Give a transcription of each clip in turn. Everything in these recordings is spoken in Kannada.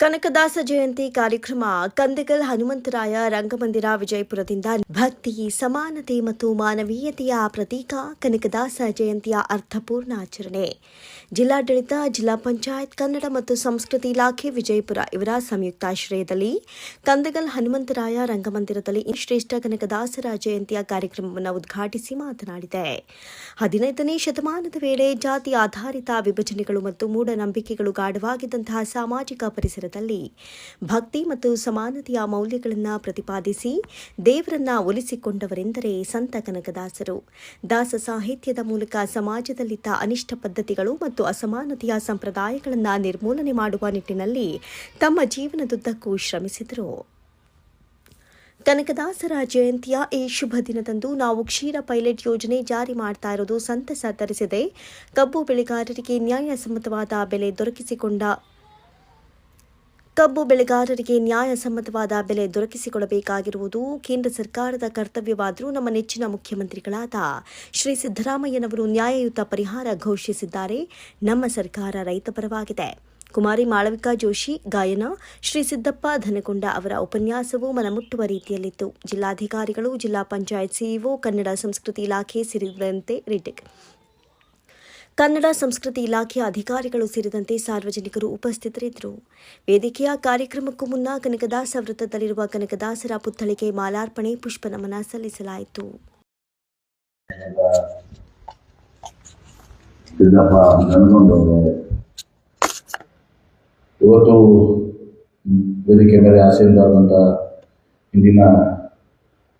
ಕನಕದಾಸ ಜಯಂತಿ ಕಾರ್ಯಕ್ರಮ, ಕಂದಗಲ್ ಹನುಮಂತರಾಯ ರಂಗಮಂದಿರ ವಿಜಯಪುರದಿಂದ ಭಕ್ತಿ, ಸಮಾನತೆ ಮತ್ತು ಮಾನವೀಯತೆಯ ಪ್ರತೀಕ ಕನಕದಾಸ ಜಯಂತಿಯ ಅರ್ಥಪೂರ್ಣ ಆಚರಣೆ. ಜಿಲ್ಲಾಡಳಿತ, ಜಿಲ್ಲಾ ಪಂಚಾಯತ್, ಕನ್ನಡ ಮತ್ತು ಸಂಸ್ಕೃತಿ ಇಲಾಖೆ ವಿಜಯಪುರ ಇವರ ಸಂಯುಕ್ತಾಶ್ರಯದಲ್ಲಿ ಕಂದಗಲ್ ಹನುಮಂತರಾಯ ರಂಗಮಂದಿರದಲ್ಲಿ ಶ್ರೇಷ್ಠ ಕನಕದಾಸರ ಜಯಂತಿಯ ಕಾರ್ಯಕ್ರಮವನ್ನು ಉದ್ಘಾಟಿಸಿ ಮಾತನಾಡಿದೆ. ಹದಿನೈದನೇ ಶತಮಾನದ ವೇಳೆ ಜಾತಿ ಆಧಾರಿತ ವಿಭಜನೆಗಳು ಮತ್ತು ಮೂಢನಂಬಿಕೆಗಳು ಗಾಢವಾಗಿದ್ದಂತಹ ಸಾಮಾಜಿಕ ಪರಿಸರದಲ್ಲಿ ಭಕ್ತಿ ಮತ್ತು ಸಮಾನತೆಯ ಮೌಲ್ಯಗಳನ್ನು ಪ್ರತಿಪಾದಿಸಿ ದೇವರನ್ನ ಒಲಿಸಿಕೊಂಡವರೆಂದರೆ ಸಂತ ಕನಕದಾಸರು. ದಾಸ ಸಾಹಿತ್ಯದ ಮೂಲಕ ಸಮಾಜದಲ್ಲಿದ್ದ ಅನಿಷ್ಟ ಪದ್ಧತಿಗಳು ಮತ್ತು ಅಸಮಾನತೆಯ ಸಂಪ್ರದಾಯಗಳನ್ನು ನಿರ್ಮೂಲನೆ ಮಾಡುವ ನಿಟ್ಟಿನಲ್ಲಿ ತಮ್ಮ ಜೀವನದುದ್ದಕ್ಕೂ ಶ್ರಮಿಸಿದರು. ಕನಕದಾಸರ ಜಯಂತಿಯ ಈ ಶುಭ ದಿನದಂದು ನಾವು ಕ್ಷೀರ ಪೈಲಟ್ ಯೋಜನೆ ಜಾರಿ ಮಾಡ್ತಾ ಇರೋದು ಸಂತಸ ತರಿಸಿದೆ. ಕಬ್ಬು ಬೆಳೆಗಾರರಿಗೆ ನ್ಯಾಯಸಮ್ಮತವಾದ ಬೆಲೆ ದೊರಕಿಸಿಕೊಂಡ ಕಬ್ಬು ಬೆಳೆಗಾರರಿಗೆ ನ್ಯಾಯಸಮ್ಮತವಾದ ಬೆಲೆ ದೊರಕಿಸಿಕೊಡಬೇಕಾಗಿರುವುದು ಕೇಂದ್ರ ಸರ್ಕಾರದ ಕರ್ತವ್ಯವಾದರೂ ನಮ್ಮ ನೆಚ್ಚಿನ ಮುಖ್ಯಮಂತ್ರಿಗಳಾದ ಶ್ರೀ ಸಿದ್ದರಾಮಯ್ಯನವರು ನ್ಯಾಯಯುತ ಪರಿಹಾರ ಘೋಷಿಸಿದ್ದಾರೆ. ನಮ್ಮ ಸರ್ಕಾರ ರೈತ ಪರವಾಗಿದೆ. ಕುಮಾರಿ ಮಾಳವಿಕಾ ಜೋಶಿ, ಗಾಯನ, ಶ್ರೀ ಸಿದ್ದಪ್ಪ ಧನಗೊಂಡ ಅವರ ಉಪನ್ಯಾಸವು ಮನಮುಟ್ಟುವ ರೀತಿಯಲ್ಲಿತ್ತು. ಜಿಲ್ಲಾಧಿಕಾರಿಗಳು, ಜಿಲ್ಲಾ ಪಂಚಾಯತ್ ಸಿಇಒ ಕನ್ನಡ ಸಂಸ್ಕೃತಿ ಇಲಾಖೆ ಸೇರಿದಂತೆ ರಿಟಿಕ್. ಕನ್ನಡ ಸಂಸ್ಕೃತಿ ಇಲಾಖೆಯ ಅಧಿಕಾರಿಗಳು ಸೇರಿದಂತೆ ಸಾರ್ವಜನಿಕರು ಉಪಸ್ಥಿತರಿದ್ದರು. ವೇದಿಕೆಯ ಕಾರ್ಯಕ್ರಮಕ್ಕೂ ಮುನ್ನ ಕನಕದಾಸ ವೃತ್ತದಲ್ಲಿರುವ ಕನಕದಾಸರ ಪುತ್ಥಳಿಗೆ ಮಾಲಾರ್ಪಣೆ ಪುಷ್ಪ ನಮನ ಸಲ್ಲಿಸಲಾಯಿತು ಇವತ್ತು ವೇದಿಕೆ ಮೇಲೆ ಆಸೀನರಾದಂಥ ಇಂದಿನ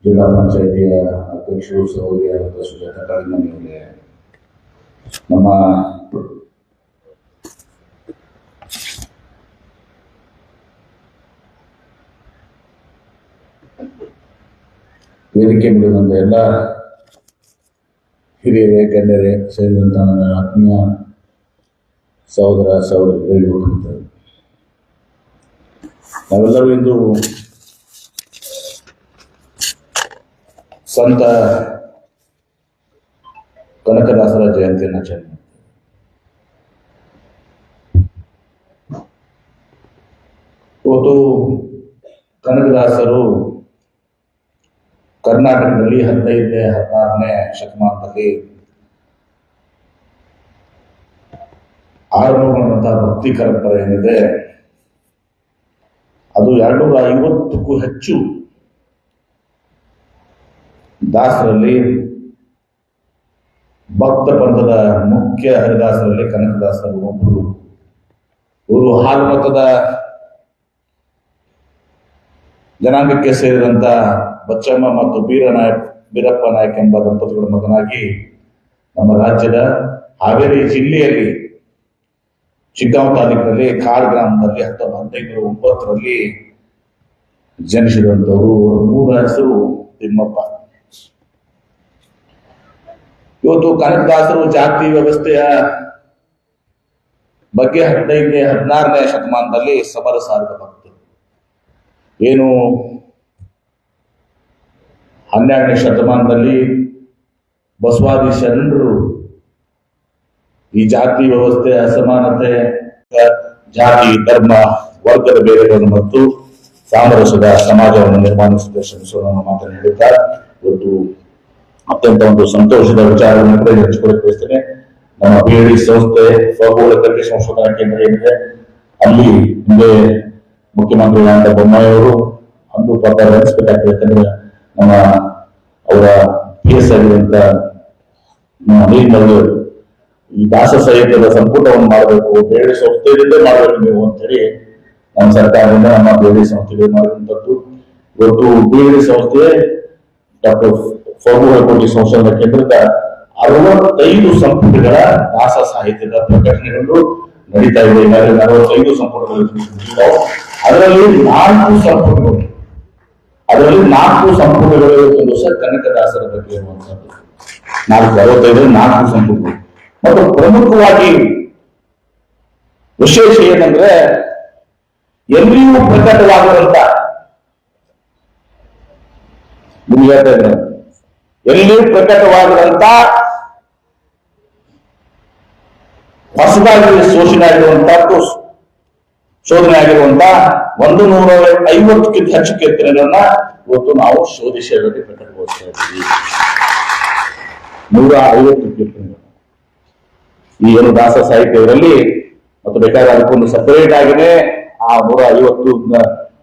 ಜಿಲ್ಲಾ ಪಂಚಾಯಿತಿಯ ಅಧ್ಯಕ್ಷರು ಸಹೋದರಿಯಾದಂಥ ಸುಜಾತ ಕಾಳಿಮನಿಯವರೇ ನಮ್ಮ ವೇದಿಕೆ ಮುಂದೆ ಎಲ್ಲ ಹಿರಿಯರೇ, ಗಣ್ಯರೇ ಸೇರಿದಂಥ ನನ್ನ ಆತ್ಮೀಯ ಸಹೋದರ ಸಹೋದರಿಗಳು ಇದ್ದಾರೆ. ನಾವೆಲ್ಲರೂ ಇಂದು ಸಂತ ಕನಕದಾಸರ ಜಯಂತಿಯನ್ನು ಆಚರಣೆ ಮಾಡ್ತೇವೆ. ಇವತ್ತು ಕನಕದಾಸರು ಕರ್ನಾಟಕದಲ್ಲಿ ಹದಿನೈದನೇ, ಹದಿನಾರನೇ ಶತಮಾನದಲ್ಲಿ ಆರಂಭಗೊಂಡಂತಹ ಭಕ್ತಿ ಪರಂಪರೆ ಏನಿದೆ, ಅದು ಎರಡ್ನೂರ ಐವತ್ತಕ್ಕೂ ಹೆಚ್ಚು ದಾಸರಲ್ಲಿ ಭಕ್ತ ಪಂಥದ ಮುಖ್ಯ ಹರಿದಾಸರಲ್ಲಿ ಕನಕದಾಸರು ಒಬ್ಬರು ಇವರು ಹಾಲು ಮತದ ಜನಾಂಗಕ್ಕೆ ಸೇರಿದಂತ ಬಚ್ಚಮ್ಮ ಮತ್ತು ಬೀರನಾಯಕ್ ಬೀರಪ್ಪ ನಾಯಕ್ ಎಂಬ ದಂಪತಿಗಳ ಮಗನಾಗಿ ನಮ್ಮ ರಾಜ್ಯದ ಹಾವೇರಿ ಜಿಲ್ಲೆಯಲ್ಲಿ ಚಿಕ್ಕಾಂವ್ ತಾಲೂಕಿನಲ್ಲಿ ಕಾರ್ ಗ್ರಾಮದಲ್ಲಿ ಹತ್ತೊಂಬತ್ತು ಹದಿನೈದು ಒಂಬತ್ತರಲ್ಲಿ ಜನಿಸಿದಂಥವರು ಮೂಲ ಹೆಸರು ತಿಮ್ಮಪ್ಪ. ಇವತ್ತು ಕನಕದಾಸರು ಜಾತಿ ವ್ಯವಸ್ಥೆಯ ಬಗ್ಗೆ ಹದಿನೈದನೇ, ಹದಿನಾರನೇ ಶತಮಾನದಲ್ಲಿ ಸಮರ ಸಾರಿದ ಭಕ್ತರು ಏನು? ಹನ್ನೆರಡನೇ ಶತಮಾನದಲ್ಲಿ ಬಸವಾದಿ ಶರಣರು ಈ ಜಾತಿ ವ್ಯವಸ್ಥೆ ಅಸಮಾನತೆ, ಜಾತಿ, ಧರ್ಮ, ವರ್ಗದ ಬೇರೆಗಳನ್ನು ಮತ್ತು ಸಾಮರಸ್ಯದ ಸಮಾಜವನ್ನು ನಿರ್ಮಾಣಿಸಿದ ಶ್ರಮಿಸುವ ಮಾತನ್ನು ಹೇಳುತ್ತಾ ಇವತ್ತು ಅತ್ಯಂತ ಒಂದು ಸಂತೋಷದ ವಿಚಾರವನ್ನು ಕೂಡ ಹಂಚಿಕೊಳ್ಳಕ್ಕೆ ಬಯಸ್ತೇನೆ ನಮ್ಮ ಬಿ ಸಂಸ್ಥೆ ಸ್ವಭೂಲ ಕೃಷಿ ಸಂಶೋಧನಾ ಕೇಂದ್ರ ಏನಿದೆ, ಅಲ್ಲಿ ಹಿಂದೆ ಮುಖ್ಯಮಂತ್ರಿಗಳಾದ ಬೊಮ್ಮಾಯಿ ಅವರು ಅಂದು ಪ್ರಕಾರ ನಡೆಸಬೇಕಾಗ್ತದೆ ಯಾಕಂದ್ರೆ ನಮ್ಮ ಅವರ ಪಿ ಎಸ್ ಆಗಿರುವಂತ ಈ ದಾಸ ಸಾಹಿತ್ಯದ ಸಂಪುಟವನ್ನು ಮಾಡಬೇಕು. ಬೇರೆ ಸಂಸ್ಥೆಯಿಂದ ಮಾಡಬೇಕು ನೀವು ಅಂತೇಳಿ ನಮ್ಮ ಸರ್ಕಾರದಿಂದ, ನಮ್ಮ ಬೇರೆ ಸಂಸ್ಥೆಗೆ ಮಾಡಿರುವಂತದ್ದು ಇವತ್ತು ಬೇರೆ ಸಂಸ್ಥೆ ಡಾಕ್ಟರ್ ಕೋಟಿ ಸಂಶೋಧನಾ ಕೇಂದ್ರದ ಅರವತ್ತೈದು ಸಂಪುಟಗಳ ದಾಸ ಸಾಹಿತ್ಯದ ಪ್ರಕಟಣೆಗಳು ನಡೀತಾ ಇದೆ. ಈಗಾಗಲೇ ಅರವತ್ತೈದು ಸಂಪುಟಗಳು ಅದರಲ್ಲಿ ನಾಲ್ಕು ಸಂಪುಟಗಳು. ಅದರಲ್ಲಿ ನಾಲ್ಕು ಸಂಪುಟಗಳು ಸಹ ದಿವಸ ಕನಕದಾಸರ ಬಗ್ಗೆ ಇರುವಂತಹದ್ದು ನಾಲ್ಕು, ಅರವತ್ತೈದು, ನಾಲ್ಕು ಸಂಪುಟಗಳು. ಮತ್ತು ಪ್ರಮುಖವಾಗಿ ವಿಶೇಷ ಏನಂದ್ರೆ ಎಲ್ಲಿಯೂ ಪ್ರಕಟವಾಗುವಂತ ನಿಮ್ಗೆ ಹೇಳ್ತಾ ಇದ್ದೇನೆ. ಎಲ್ಲಿಯೂ ಪ್ರಕಟವಾಗದಂತ ಹೊಸದಾಗಿ ಶೋಷಣೆ ಆಗಿರುವಂತಹದ್ದು ಶೋಧನೆ ಆಗಿರುವಂತಹ ಒಂದು ನೂರ ಐವತ್ತಕ್ಕಿಂತ ಹೆಚ್ಚು ಕೀರ್ತನೆಗಳನ್ನ ಇವತ್ತು ನಾವು ಶೋಧಿಸಿ ಪ್ರಕಟಗೊಳಿಸ್ತಾ ಇದ್ದೀವಿ. ನೂರ ಐವತ್ತು ಕೀರ್ತನೆಗಳು ಈ ಏನು ದಾಸ ಸಾಹಿತ್ಯದಲ್ಲಿ ಮತ್ತು ಬೇಕಾದ್ರೆ ಅದಕ್ಕೊಂದು ಸಪರೇಟ್ ಆಗಿನೇ ಆ ನೂರ ಐವತ್ತು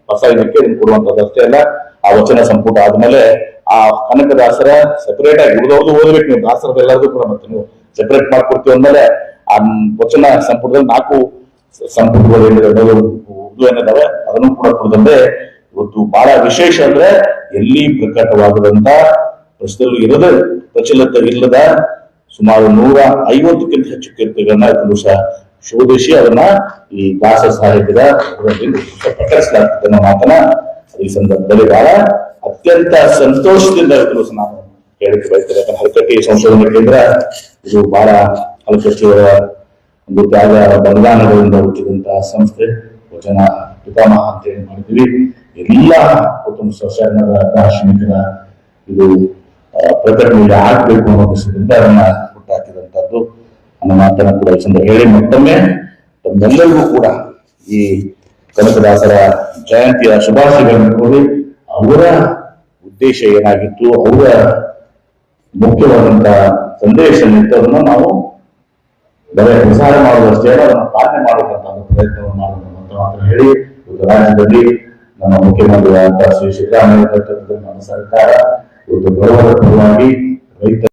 ಹೊಸ ಇದಕ್ಕೆ ಕೊಡುವಂತದ್ದು ಅಷ್ಟೇ ಅಲ್ಲ, ಆ ವಚನ ಸಂಪುಟ ಆದ್ಮೇಲೆ ಆ ಕನಕದಾಸರ ಸೆಪರೇಟ್ ಆಗಿ ಉಳಿದವ್ರದ್ದು ಓದಬೇಕು ನೀವು. ದಾಸರದ ಎಲ್ಲರಿಗೂ ಕೂಡ ಮತ್ತೆ ನೀವು ಸೆಪರೇಟ್ ಮಾಡ್ಕೊಡ್ತೀವಿ ಅಂದ್ಮೇಲೆ ಆ ವಚನ ಸಂಪುಟದಲ್ಲಿ ನಾಲ್ಕು ಸಂಪುಟಗಳು ಉರ್ದು ಏನಿದಾವೆ, ಅದನ್ನು ಕೂಡ ಕೊಡದಂತೆ ಇವತ್ತು ಬಹಳ ವಿಶೇಷ ಅಂದ್ರೆ ಎಲ್ಲಿ ಪ್ರಕಟವಾಗದಂತ ಪ್ರಶ್ನೆಗಳು ಇರದ ಪ್ರಚಲಿತ ಇಲ್ಲದ ಸುಮಾರು ನೂರ ಐವತ್ತಕ್ಕಿಂತ ಹೆಚ್ಚು ಕೀರ್ತಿಗಳನ್ನ ಇದನ್ನು ಶೋಧಿಸಿ ಅದನ್ನ ಈ ದಾಸ ಸಾಹಿತ್ಯದ ಪ್ರಕಟಿಸಲಾಗ್ತದೆ ಅನ್ನೋ ಮಾತನ್ನ ಈ ಸಂದರ್ಭದಲ್ಲಿ ಬಹಳ ಅತ್ಯಂತ ಸಂತೋಷದಿಂದ ಇದ್ರು ನಾನು. ಹೇಳಕ್ಕೆ ಬಯಸ್ತೇನೆ ಯಾಕಂದ್ರೆ ಹರಕಟ್ಟಿ ಸಂಶೋಧನೆ ಕೇಂದ್ರ ಇದು ಬಹಳ ಹಲಕಟ್ಟಿಯವರ ಒಂದು ತ್ಯಾಗ, ಬಲಿದಾನಗಳಿಂದ ಹುಟ್ಟಿದಂತಹ ಸಂಸ್ಥೆ. ವಚನ ಪಿತಾಮಹ ಅಂತ ಹೇಳಿ ಮಾಡಿದ್ವಿ ಎಲ್ಲ ಕುಟುಂಬ ಶರಣರ ದಾರ್ಶನಿಕರ ಇದು ಪ್ರಕಟಣೆಗೆ ಆಗ್ಬೇಕು ಅನ್ನೋ ಉದ್ದೇಶದಿಂದ ಅದನ್ನ ಹುಟ್ಟಾಕಿದಂತದ್ದು. ಅನ್ನೋ ಮಾತನ್ನ ಕೂಡ ಚಂದ್ರ ಹೇಳಿ, ಮತ್ತೊಮ್ಮೆ ತಮ್ಮೆಲ್ಲರಿಗೂ ಕೂಡ ಈ ಕನಕದಾಸರ ಜಯಂತಿಯ ಶುಭಾಶಯಗಳನ್ನು ನೋಡಿ ಅವರ ಉದ್ದೇಶ ಏನಾಗಿತ್ತು, ಅವರ ಮುಖ್ಯವಾದಂತಹ ಸಂದೇಶ ನಿಟ್ಟನ್ನು ನಾವು ಬರೆಯ ಪ್ರಸಾರ ಮಾಡುವಷ್ಟೇ ಅದನ್ನು ಪಾಲನೆ ಮಾಡಬೇಕಂತ ಪ್ರಯತ್ನವನ್ನು ಮಾಡಬೇಕು ಅಂತ ಮಾತ್ರ ಹೇಳಿ ಇವತ್ತು ರಾಜ್ಯದಲ್ಲಿ ನಮ್ಮ ಮುಖ್ಯಮಂತ್ರಿಯಾದಂತಹ ಶ್ರೀ ಸಿದ್ದರಾಮಯ್ಯ ನಮ್ಮ ಸರ್ಕಾರ ಇವತ್ತು ಗೌರವದ ಪರವಾಗಿ ರೈತ